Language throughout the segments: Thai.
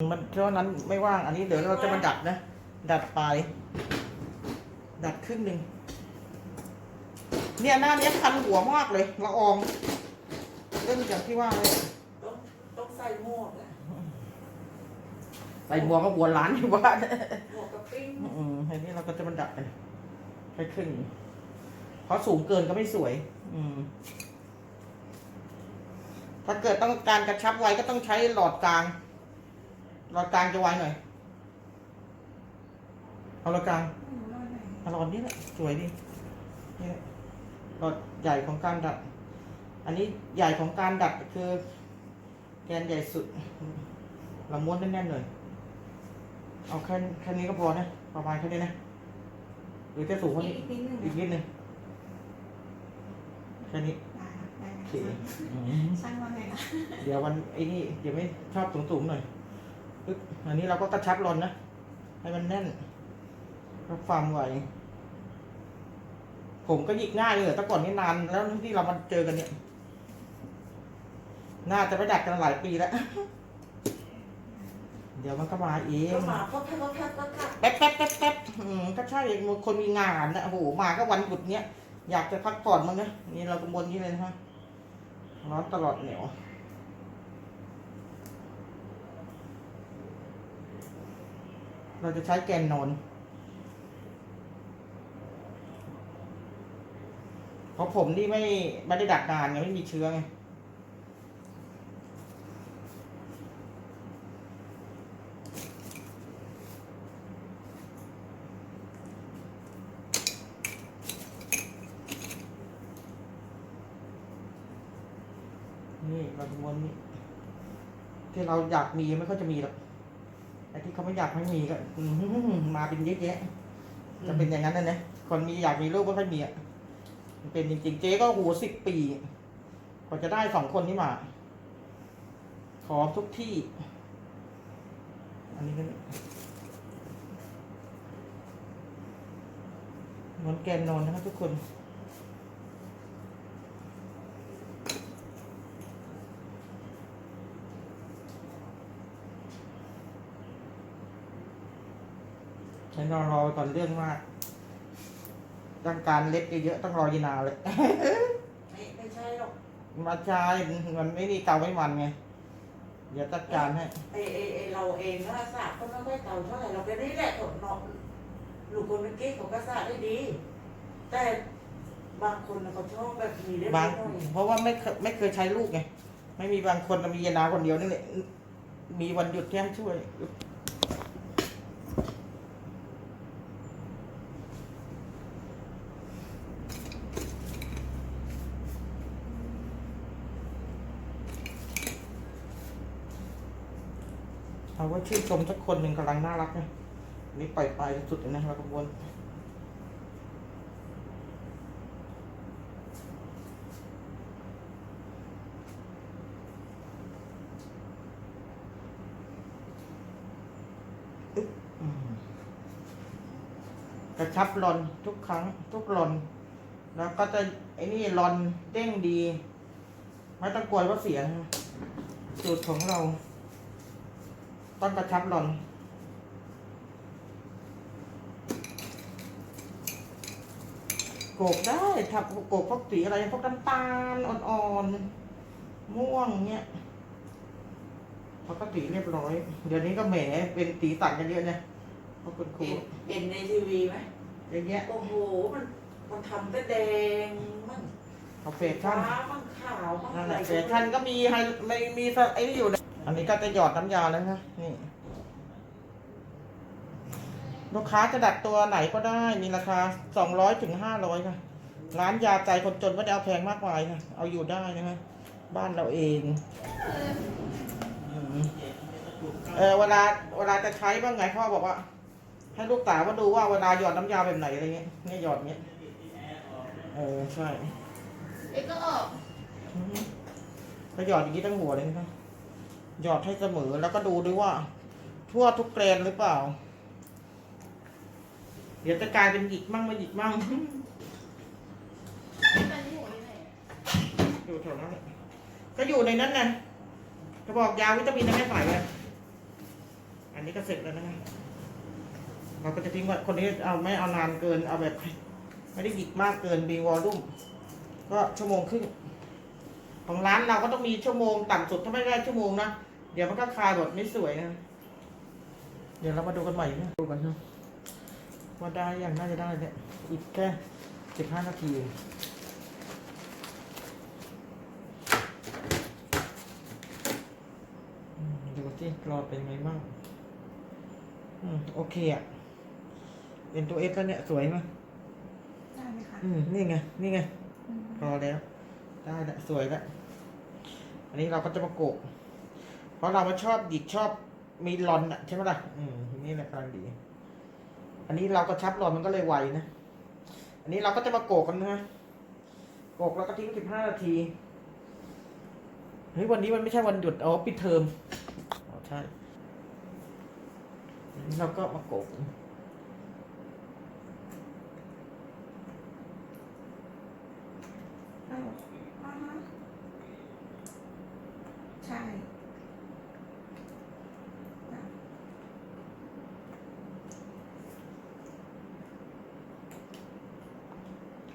มันเท่านั้นไม่ว่างอันนี้เดี๋ยวเราจะมาดัดนะ ดัดปลาย ดัดครึ่งหนึ่งเนี่ยหน้าเนี้ยคันหัวมากเลยละอองเรื่องจากที่ว่าเลยต้องต้องใส่หมวกอะใส่หมวกก็หัวล้านอยู่บ้านหมวกกับปิ้งอืมอันนี้เราก็จะมาดัดกันแค่ครึ่งเพราะสูงเกินก็ไม่สวย อืมถ้าเกิดต้องการกระชับไว้ก็ต้องใช้หลอดกลาง หลอดกลางจะไวหน่อย เอาหลอดกลางเอาหลอดนี้แหละสวยดีนี่แหละหลอดใหญ่ของการดัด อันนี้ใหญ่ของการดัดคือแกนใหญ่สุดเราม้วนแน่นๆเลยเอาแค่แค่นี้ก็พอนะ ประมาณแค่นี้นะ หรือจะสูงกว่านี้ อีกนิดนึงอีกนิดนึงแค่นี้ได้ได้โอเคได้อืมช่างว่าไงนะเดี๋ยววันไอ้นี่เดี๋ยวไม่ชอบสูงๆหน่อย ปึ๊บอันนี้เราก็กระชับรอนนะ ให้มันแน่นรับความไหวผมก็หยิกง่ายเลยแต่ก่อนนี่นานแล้วที่เรามาเจอกันเนี่ย น่าจะไปดักกันหลายปีแล้ว เดี๋ยวมันก็มาเองก็มาก็แค่ก็แค่ก็แค่แป๊บแป๊บแป๊บแป๊บอืมก็ใช่คนมีงานนะโอ้โหมาก็วันหยุดเนี้ยอยากจะพักผ่อนมั้งนะนี่เรากบนนี้เลยนะฮะร้อนตลอดเหนียว เราจะใช้แกนนอนเพราะผมนี่ไม่ไม่ได้ดักนานไงไม่มีเชื้อไงนี่เราจะม้วนนี่ที่เราอยากมีไม่ค่อยจะมีหรอก ที่เขาไม่อยากให้มีก็อื้อหือมาเป็นเยอะแยะจะเป็นอย่างนั้นนะเนี่ยคนมีอยากมีลูกไม่ค่อยมีอะมันเป็นจริงๆเจ๊ก็โหูสิบปีกว่าจะได้สองคนนี้มา ขอทุกที่ อันนี้ก็นอนแกนนอนนะครับทุกคน ฉันรอรอก่อนเรื่องมากต้องการเล็บเยอะๆต้องรอยีนานเลยไม่ไม่ใช่หรอกมาใช้มันไม่มีเกาไม่มันไง เดี๋ยวจัดการให้ไอไอไอเราเองก็ศาสตร์ก็ไม่ค่อยเก่าเท่าไหร่เราไปนี่แหละถดเนาะลูกคนเมื่อกี้เขาก็ศาสตร์ได้ดี แต่บางคนน่ะเขาชอบแบบมีเล็บบางน้อยเพราะว่าไม่เคยไม่เคยใช้ลูกไง ไม่มีบางคนมียานาคนเดียวนี่แหละมีวันหยุดแค่ให้ช่วย เอาว่าชื่นชมสักคนหนึ่งกำลังน่ารักนะนี่ปล่อยไปสุดเลยนะเรากวนกระชับรอนทุกครั้งทุกรอนแล้วก็จะไอ้นี่รอนเด้งดี ไม่ต้องกลัวว่าเสียนะสูตรของเรา ต้องกระชับรอนโกกได้ทับโกกพวกสีอะไรพวกน้ำตาลอ่อนๆม่วงเงี้ยปกติเรียบร้อย เดี๋ยวนี้ก็แหมเป็นสีสันกันเยอะเนี่ยเพราะคุณครูเห็นเห็นในทีวีไหมอย่างเงี้ยโอ้โหมันมันทำแต่แดงมันเอาเฟชั่นฟ้ามันขาวมันนั่นอะแหไรละเฟชั่นก็มีให้ไม่มีสไอ้นี่อยู่นะ อันนี้ก็จะหยอดน้ำยาแล้วนะนี่ ลูกค้าจะดัดตัวไหนก็ได้ มีราคาสองร้อยถึงห้าร้อยค่ะ ร้านยาใจคนจนไม่ได้เอาแพงมากมายนะเอาอยู่ได้นะฮะบ้านเราเองมเออเวลาเวลาจะใช้บ้างไงพ่อบอกว่า ให้ลูกสาวมาดูว่าเวลาหยอดน้ำยาแบบไหนอะไรเงี้ยเนี่ยหยอดเงี้ยเออใช่เอ็กก็ออกอืมก็หยอดอย่างนี้ทั้งหัวเลยนะครับ หยอดให้เสมอแล้วก็ดูด้วยว่า ทั่วทุกแกรนหรือเปล่า เดี๋ยวจะกลายเป็นหยิกมั่งไม่หยิกมั่งอยู่แถวนั้นก็อยู่ในนั้นนะกระบอกยาวิตามินจะไม่ใส่เลยอันนี้ก็เสร็จแล้วนะเราก็จะทิ้งไว้คนนี้เอาไม่เอานานเกินเอาแบบไม่ได้หยิกมากเกินมีวอลลุ่มก็ชั่วโมงครึ่งของร้านเราก็ต้องมีชั่วโมงต่ำสุดถ้าไม่ได้ชั่วโมงนะ ดี๋ยวมันก็คลายบทไม่สวยนะเดี๋ยวเรามาดูกันใหม่นะดูกันนะว่าได้อย่างน่าจะได้เนี่ยอีกแค่สิบห้านาทีเองอืมดูที่รอเป็นไงบ้างอืมโอเคอะเป็นตัวเอสแล้วเนี่ยสวยไหมได้ไหมคะอืมนี่ไงนี่ไงอืมพอแล้ว ได้ละสวยละอันนี้เราก็จะมาโกะ เพราะเรามาชอบหยิกชอบมีรอนอะใช่ไหมล่ะ อืม นี่แหละกำลังดี อันนี้เราก็ชับรอนมันก็เลยไวนะ อันนี้เราก็จะมาโกกันนะโกะแล้วก็ทิ้งสิบห้านาทีเฮ้ยวันนี้มันไม่ใช่วันหยุดอ๋อปิดเทอมอ๋อใช่เราก็มาโกะเอาอ่าฮะใช่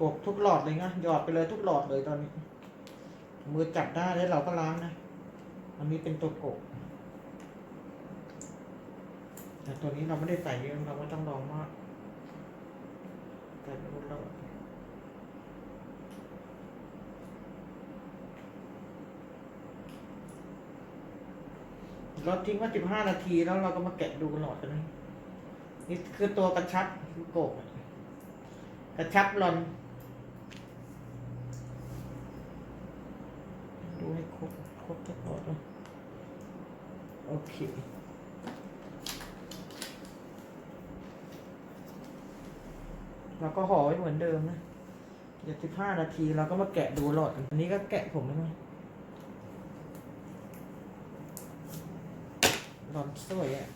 กบทุกหลอดเลยนะหยอดไปเลยทุกหลอดเลยตอนนี้ มือจับได้แล้วเราก็ล้างนะ อันนี้เป็นตัวกบแต่ตัวนี้เราไม่ได้ใส่เยอะเราไม่ต้องลองมากใส่ไปทุกหลอดเราทิ้งไว้สิบห้านาทีแล้วเราก็มาแกะดูหลอดกันนะนี่คือตัวกระชับคือกบกระชับหลอน ดูให้ ครบครบทุกหลอดเลยโอเคเราก็ห่อไว้เหมือนเดิมนะเดี๋ยวสิบห้านาทีเราก็มาแกะดูหลอดกันอันนี้ก็แกะผมแล้วนะหลอดสวยอะ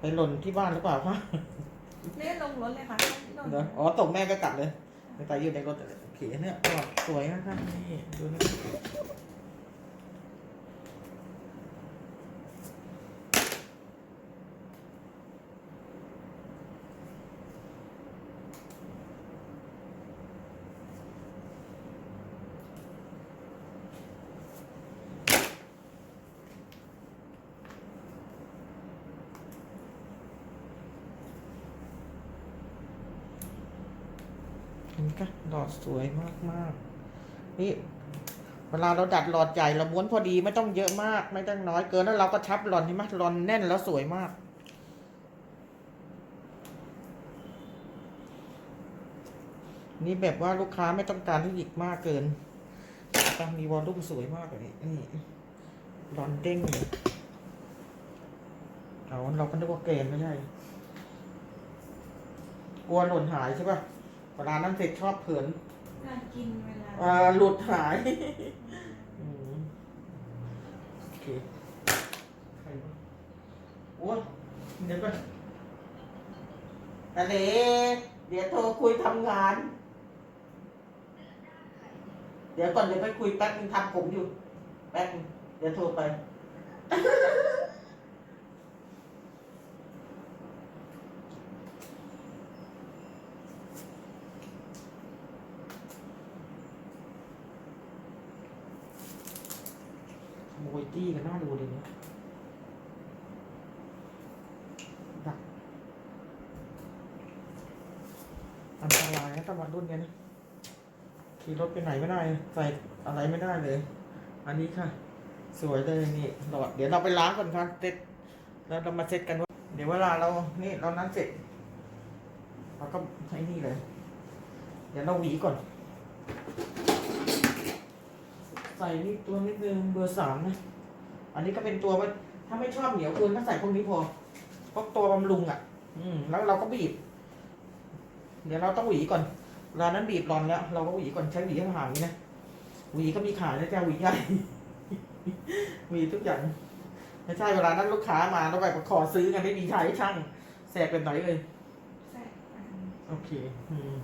ไปหล่นที่บ้านหรือเปล่าคะเล่นลงรถเลยค่ะลงเดี๋ยวอ๋อตกแม่ก็กลับเลย ไปตายอยู่ในรถโอเคเนี่ยสวยนะครับนี่ดูนะ นก็หลอดสวยมากมากนี่เวลาเราดัดหลอดใหญ่เราม้วนพอดีไม่ต้องเยอะมาก ไม่ต้องน้อยเกินแล้วเราก็ชับหลอนใช่ไหมหลอนแน่นแล้วสวยมาก นี่แบบว่าลูกค้าไม่ต้องการที่หยิกมากเกินต้องมีวอลลุ่มสวยมากเลยนี่หลอนเด้งเลยเอาเราก็นึกว่าเกณฑ์ไม่ใช่กลัวหล่นหายใช่ป่ะ เวลานั้นเสร็จชอบเผินการกินเวลา อ่าหลุดหายอืมโอเคใครวะโอ้ยเดี๋ยวก่อนทะเลเดี๋ยวโทรคุยทำงาน เดี๋ยวก่อนเดี๋ยวไปคุยแป๊บนึงทำผมอยู่ แป๊บนึงเดี๋ยวโทรไป โมยจี้กันน่าดูเลยนะดักอันตรายนะตะวันรุ่นเนี้ยนะขี่รถไปไหนไม่ได้ใส่อะไรไม่ได้เลย อันนี้ค่ะ สวยเลยนี่หลอดเดี๋ยวเราไปล้างก่อนครับเสร็จแล้วเรามาเซ็ตกันว่าเดี๋ยวเวลาเรานี่เรานั้นเสร็จเราก็ใช้นี่เลย เดี๋ยวเราหวีก่อน ใส่นี่ตัวนิดนึงเบอร์สามนะ อันนี้ก็เป็นตัวว่าถ้าไม่ชอบเหนียวเกินก็ใส่พวกนี้พอเพราะตัวบำรุงอะ อืม แล้วเราก็บีบ เดี๋ยวเราต้องหวีก่อนเวลานั้นบีบรอนแล้ว เราก็หวีก่อนใช้หวีห่างๆนี้นะหวีก็มีขายนะจ๊ะหวีใหญ่หวีทุกอย่างไม่ใช่เวลานั้นลูกค้ามาแล้วแบบขอซื้อกันไม่มีใช้ช่างแสบเป็นไหนเลยใส่อันโอเค อืม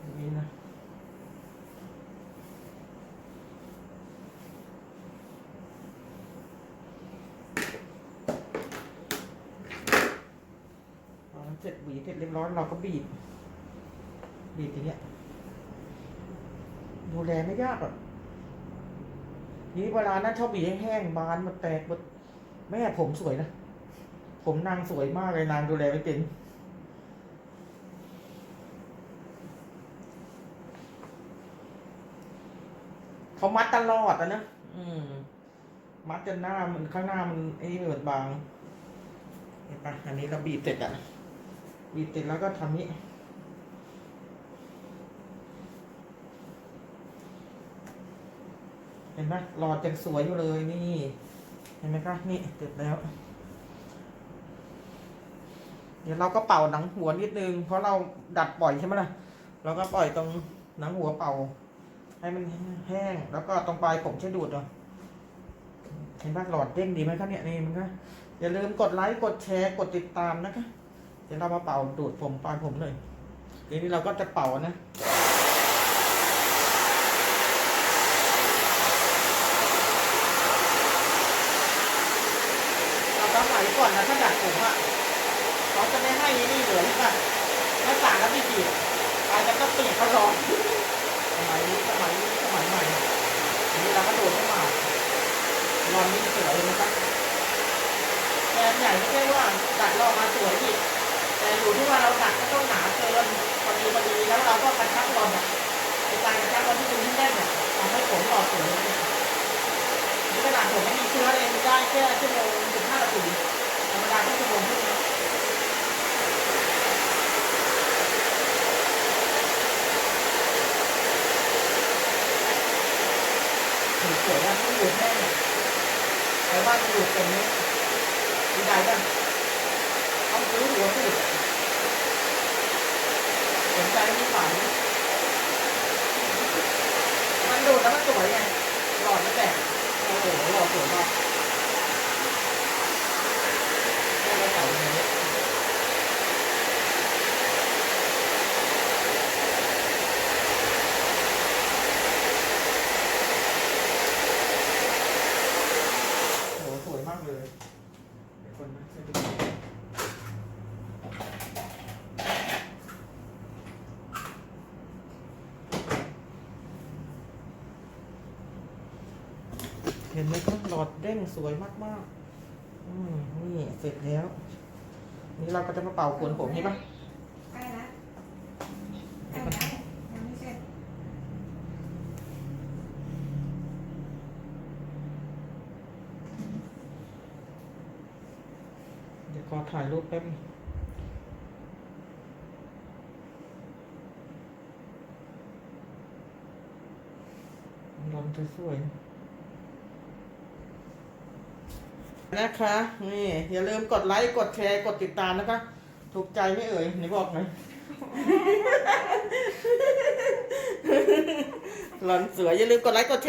อย่างนี้นะ เสร็จหวีเสร็จเรียบร้อยเราก็บีบ บีบอย่างเงี้ย ดูแลไม่ยากหรอกนี่เวลานั้นชอบบีบแห้งๆบานหมดแตกหมดแม่ผมสวยนะ ผมนางสวยมากเลยนางดูแลไม่เป็นเขามัดตลอดอะนะ อืม มัดจนหน้ามันข้างหน้ามันไอ้เหมือนบางเห็นปะอันนี้เราบีบเสร็จอะ บีบเสร็จแล้วก็ทำนี้ เห็นไหมหลอดยังสวยอยู่เลยนี่ เห็นไหมคะนี่เสร็จแล้ว เดี๋ยวเราก็เป่าหนังหัวนิดนึง เพราะเราดัดปล่อยใช่ไหมล่ะ เราก็ปล่อยตรงหนังหัวเป่า ให้มันแห้งแล้วก็ตรงปลายผมใช้ดูดเนาะเห็นปะหลอดเด้งดีไหมครับเนี่ยนี่มันก็อย่าลืมกดไลค์กดแชร์กดติดตามนะคะ ดี๋ยวเรามาเป่าดูดผมปลายผมเลยทีนี้เราก็จะเป่านะเราต้องไหลก่อนนะถ้าดัดผมอะเขาจะไม่ให้นี่เหลือเลยค่ะถ้าสั่งแล้วไม่จีบอาจจะต้องปีกเขาลองสมัยนี้สมัยนี้สมัยใหม่อันนี้เราก็โดดเข้ามาลอนนี่สวยนะครับแกนใหญ่ไม่ใช่ว่าดัดลอกมาสวยอีก แต่อยู่ที่ว่าเราตักก็ต้องหนาเกินพอดีพอดีแล้วเราก็กระชับลมอะในการกระชับลอนที่เป็นที่แน่นเนี่ยทำให้ผมหล่อสวยเลยนี่ขนาดผมไม่มีเชื้อเลยได้แค่ชั่วโมงสิบห้านาทีธรรมดาก็ชั่วโมงครึ่งนะ หนูสวยนะต้องอยู่แน่แต่บ้านจะอยู่ตรงนี้ดีใจกันต้องซื้อหัวสูตรสนใจมีฝันมันดูแล้วมันสวยไงหลอดไม่แตกโอ้โหหลอดสวยมากแค่เราใส่ตรงนี้โอ้โหสวยมากเลยเดี๋ยวคนนะช่วยดูเห็นไหมครับหลอดเด้งสวยมากๆอืมนี่เสร็จแล้ว นี่เราก็จะมาเป่าขนผมใช่ปะใกล้ล้วใกล้ล้วยังไม่เสร็จเดี๋ยวขอถ่ายรูปแป๊บนึงลมสวยๆ นะคะนี่อย่าลืมกดไลค์กดแชร์กดติดตามนะคะ ถูกใจไม่เอ่ยไหนบอกหน่อยหลอนเสืออย่าลืมกดไลค์กดแชร์